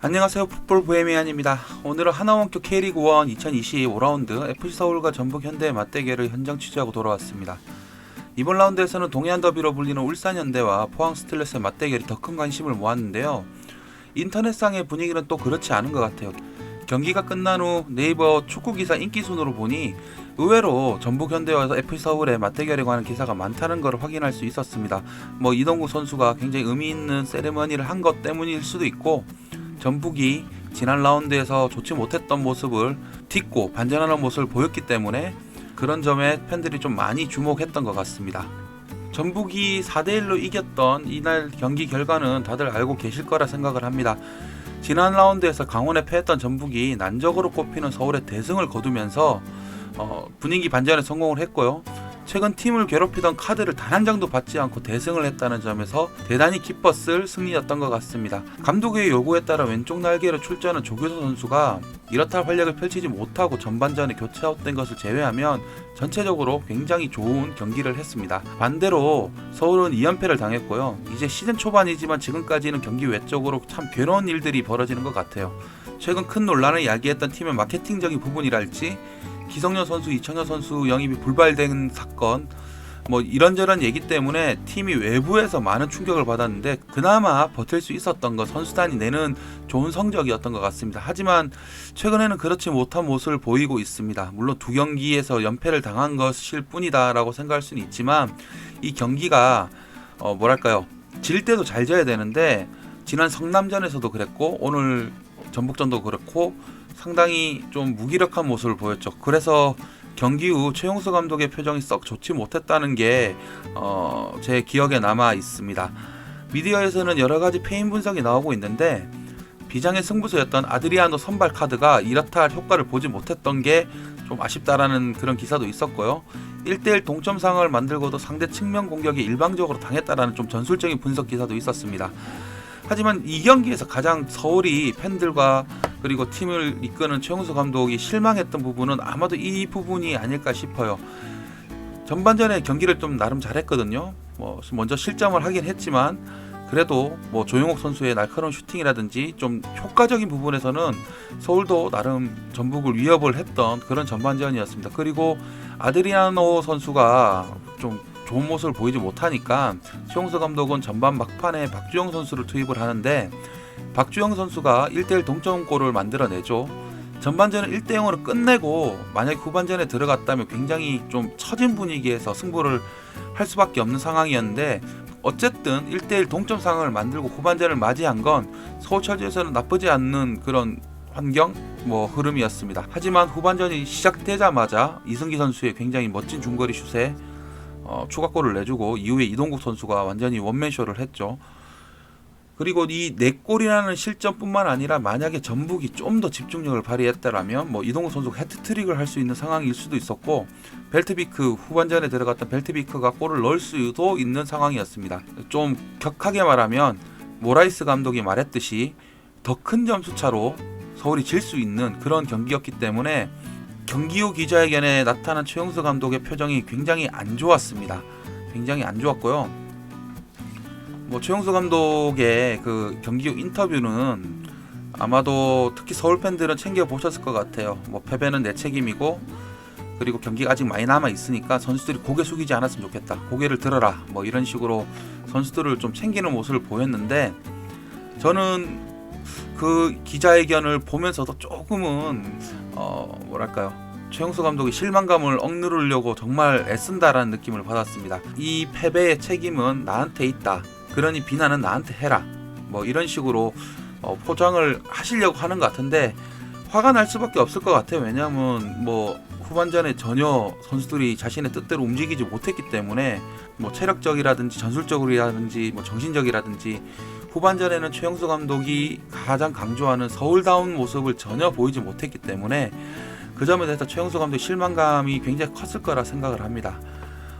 안녕하세요 풋볼 보헤미안입니다. 오늘은 하나원큐 K리그 1 2020 5라운드 FC 서울과 전북 현대의 맞대결을 현장 취재하고 돌아왔습니다. 이번 라운드에서는 동해안 더비로 불리는 울산 현대와 포항 스틸러스의 맞대결이 더 큰 관심을 모았는데요. 인터넷상의 분위기는 또 그렇지 않은 것 같아요. 경기가 끝난 후 네이버 축구 기사 인기 순으로 보니 의외로 전북 현대와 FC 서울의 맞대결에 관한 기사가 많다는 걸 확인할 수 있었습니다. 뭐 이동국 선수가 굉장히 의미 있는 세레머니를 한 것 때문일 수도 있고 전북이 지난 라운드에서 좋지 못했던 모습을 딛고 반전하는 모습을 보였기 때문에 그런 점에 팬들이 좀 많이 주목했던 것 같습니다. 전북이 4대1로 이겼던 이날 경기 결과는 다들 알고 계실 거라 생각을 합니다. 지난 라운드에서 강원에 패했던 전북이 난적으로 꼽히는 서울의 대승을 거두면서 어, 분위기 반전에 성공을 했고요. 최근 팀을 괴롭히던 카드를 단 한 장도 받지 않고 대승을 했다는 점에서 대단히 기뻤을 승리였던 것 같습니다. 감독의 요구에 따라 왼쪽 날개로 출전한 조규서 선수가 이렇다 할 활약을 펼치지 못하고 전반전에 교체 아웃된 것을 제외하면 전체적으로 굉장히 좋은 경기를 했습니다. 반대로 서울은 2연패를 당했고요. 이제 시즌 초반이지만 지금까지는 경기 외적으로 참 괴로운 일들이 벌어지는 것 같아요. 최근 큰 논란을 야기했던 팀의 마케팅적인 부분이랄지 기성용 선수, 이청용 선수 영입이 불발된 사건 뭐 이런저런 얘기 때문에 팀이 외부에서 많은 충격을 받았는데 그나마 버틸 수 있었던 건 선수단이 내는 좋은 성적이었던 것 같습니다. 하지만 최근에는 그렇지 못한 모습을 보이고 있습니다. 물론 두 경기에서 연패를 당한 것일 뿐이다라고 생각할 수는 있지만 이 경기가 어 뭐랄까요 질 때도 잘 져야 되는데 지난 성남전에서도 그랬고 오늘 전북전도 그렇고 상당히 좀 무기력한 모습을 보였죠. 그래서 경기 후 최용수 감독의 표정이 썩 좋지 못했다는 게 어, 제 기억에 남아 있습니다. 미디어에서는 여러 가지 페인 분석이 나오고 있는데 비장의 승부수였던 아드리아노 선발 카드가 이렇다 할 효과를 보지 못했던 게 좀 아쉽다라는 그런 기사도 있었고요. 1대1 동점 상황을 만들고도 상대 측면 공격이 일방적으로 당했다라는 좀 전술적인 분석 기사도 있었습니다. 하지만 이 경기에서 가장 서울이 팬들과 그리고 팀을 이끄는 최용수 감독이 실망했던 부분은 아마도 이 부분이 아닐까 싶어요. 전반전에 경기를 좀 나름 잘했거든요. 뭐 먼저 실점을 하긴 했지만 그래도 뭐 조용욱 선수의 날카로운 슈팅이라든지 좀 효과적인 부분에서는 서울도 나름 전북을 위협을 했던 그런 전반전이었습니다. 그리고 아드리아노 선수가 좀 좋은 모습을 보이지 못하니까 최용수 감독은 전반 막판에 박주영 선수를 투입을 하는데 박주영 선수가 1대1 동점골을 만들어내죠. 전반전은 1대 0으로 끝내고 만약 후반전에 들어갔다면 굉장히 좀 처진 분위기에서 승부를 할 수밖에 없는 상황이었는데 어쨌든 1대1 동점 상황을 만들고 후반전을 맞이한 건 서울철저에서는 나쁘지 않는 그런 환경 뭐 흐름이었습니다. 하지만 후반전이 시작되자마자 이승기 선수의 굉장히 멋진 중거리 슛에 어, 추가골을 내주고 이후에 이동국 선수가 완전히 원맨쇼를 했죠. 그리고 이 4골이라는 실점뿐만 아니라 만약에 전북이 좀 더 집중력을 발휘했다라면 뭐 이동국 선수가 해트트릭을 할 수 있는 상황일 수도 있었고 벨트비크 후반전에 들어갔던 벨트비크가 골을 넣을 수도 있는 상황이었습니다. 좀 격하게 말하면 모라이스 감독이 말했듯이 더 큰 점수 차로 서울이 질 수 있는 그런 경기였기 때문에 경기 후 기자회견에 나타난 최용수 감독의 표정이 굉장히 안 좋았습니다. 굉장히 안 좋았고요. 뭐 최용수 감독의 그 경기 후 인터뷰는 아마도 특히 서울 팬들은 챙겨 보셨을 것 같아요. 뭐 패배는 내 책임이고 그리고 경기가 아직 많이 남아 있으니까 선수들이 고개 숙이지 않았으면 좋겠다. 고개를 들어라. 뭐 이런 식으로 선수들을 좀 챙기는 모습을 보였는데 저는 그 기자회견을 보면서도 조금은 어 뭐랄까요 최용수 감독이 실망감을 억누르려고 정말 애쓴다라는 느낌을 받았습니다. 이 패배의 책임은 나한테 있다. 그러니 비난은 나한테 해라. 뭐 이런 식으로 어, 포장을 하시려고 하는 것 같은데 화가 날 수밖에 없을 것 같아요. 왜냐하면 뭐 후반전에 전혀 선수들이 자신의 뜻대로 움직이지 못했기 때문에 뭐 체력적이라든지 전술적이라든지 뭐 정신적이라든지 후반전에는 최영수 감독이 가장 강조하는 서울다운 모습을 전혀 보이지 못했기 때문에 그 점에 대해서 최영수 감독의 실망감이 굉장히 컸을 거라 생각을 합니다.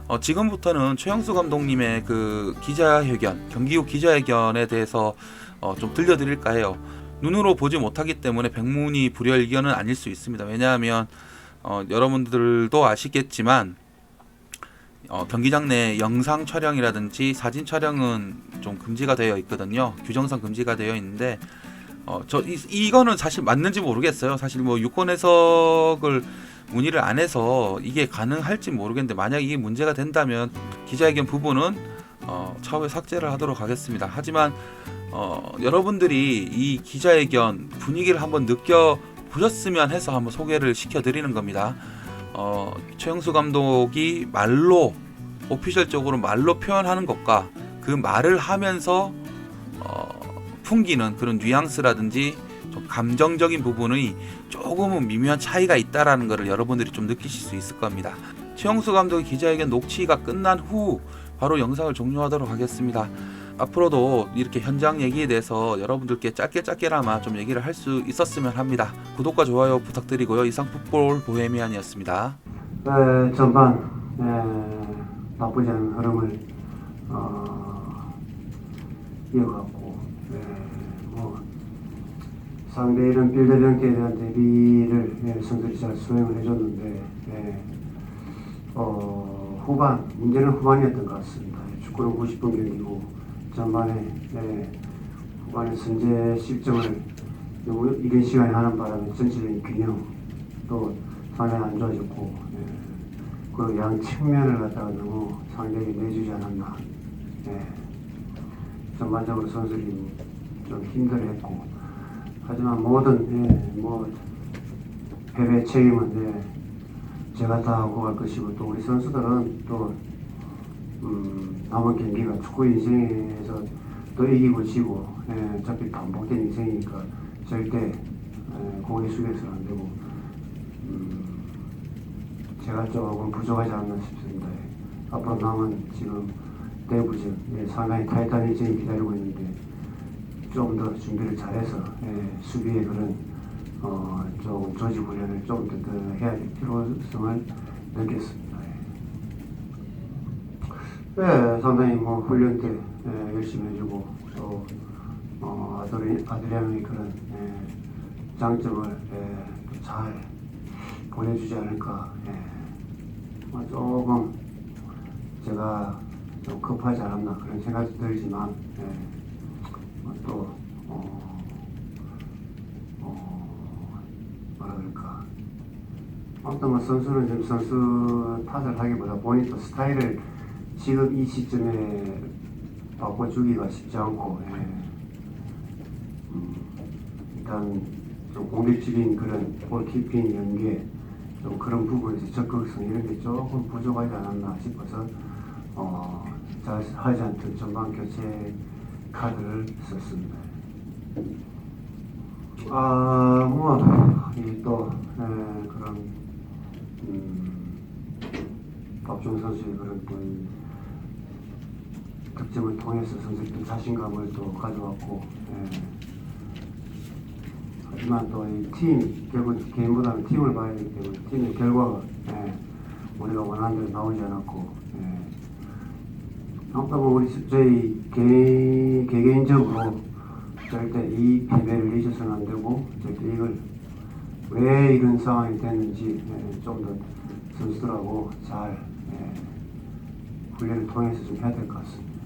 어, 지금부터는 최영수 감독님의 그 기자회견, 경기 후 기자회견에 대해서 어, 좀 들려드릴까 해요. 눈으로 보지 못하기 때문에 백문이 불여일견은 아닐 수 있습니다. 왜냐하면 어, 여러분들도 아시겠지만 어, 경기장 내 영상 촬영이라든지 사진 촬영은 좀 금지가 되어 있거든요. 규정상 금지가 되어 있는데 어, 저 이, 이거는 사실 맞는지 모르겠어요. 사실 뭐 유권 해석을 문의를 안 해서 이게 가능할지 모르겠는데 만약 이게 문제가 된다면 기자회견 부분은 어, 차후에 삭제를 하도록 하겠습니다. 하지만 어, 여러분들이 이 기자회견 분위기를 한번 느껴 보셨으면 해서 한번 소개를 시켜드리는 겁니다. 어, 최영수 감독이 말로 오피셜적으로 말로 표현하는 것과 그 말을 하면서 어, 풍기는 그런 뉘앙스라든지 좀 감정적인 부분이 조금은 미묘한 차이가 있다라는 것을 여러분들이 좀 느끼실 수 있을 겁니다. 최영수 감독의 기자회견 녹취가 끝난 후 바로 영상을 종료하도록 하겠습니다. 앞으로도 이렇게 현장 얘기에 대해서 여러분들께 짧게 짧게나마 좀 얘기를 할 수 있었으면 합니다. 구독과 좋아요 부탁드리고요. 이상 풋볼 보헤미안이었습니다. 에, 전반 에, 나쁘지 않은 흐름을 어, 이어갔고 에, 뭐 상대 이런 빌드 변기에 대한 대비를 예, 선수들이 잘 수행을 해줬는데 예, 어, 후반 문제는 후반이었던 것 같습니다. 축구는 90분 경기고 전반에 예, 후반에 선제 실점을 너무 이른 시간에 하는 바람에 전체적인 균형 또 상당히 안 좋아졌고 예. 그리고 양 측면을 갖다가 너무 상대에게 내주지 않았나 예. 전반적으로 선수들이 좀 힘들어했고 하지만 모든 예, 뭐 패배 책임은 예, 제가 다 하고 갈 것이고 또 우리 선수들은 또 음, 남은 경기가 축구 인생에서 또 이기고 지고 예, 어차피 반복된 인생이니까 절대 예, 고개 숙여서는 안 되고 음, 제가 조금 부족하지 않나 싶습니다. 예. 앞으로 남은 지금 대부전 예, 상당히 타이탄 일정이 기다리고 있는데 좀 더 준비를 잘해서 예, 수비의 그런 어, 좀 조직 훈련을 좀더더 해야 될 필요성을 느꼈습니다. 예. 예, 상당히 뭐 훈련 때 예, 열심히 해주고 또 어, 아드리, 아드리안의 그런 예, 장점을 예, 잘 보여주지 않을까. 예. 뭐 조금 제가 좀 급하지 않았나 그런 생각이 들지만 예. 뭐또 어, 어, 뭐라 그럴까. 아무튼 뭐 선수는 지금 선수 탓을 하기보다 본인 또 스타일을 지금 이 시점에 바꿔주기가 쉽지 않고 예. 음, 일단 좀 공격적인 그런 골키핑 연계 좀 그런 부분에서 적극성 이런 게 조금 부족하지 않았나 싶어서 어, 잘 하지 않던 전반 교체 카드를 썼습니다. 아, 뭐, 이또 그런 음, 박종 선수의 그런 또 이, 득점을 통해서 선수들 자신감을 또 가져왔고 예. 하지만 또 이 팀 결국 개인보다는 팀을 봐야 되기 때문에 팀의 결과가 예, 우리가 원하는 대로 나오지 않았고 예. 아무튼 뭐 우리 저희 개, 개개인적으로 절대 이 패배를 잊어서는 안 되고 절대 이걸 왜 이런 상황이 됐는지 예, 좀더 선수들하고 잘 예, 훈련을 통해서 좀 해야 될 것 같습니다.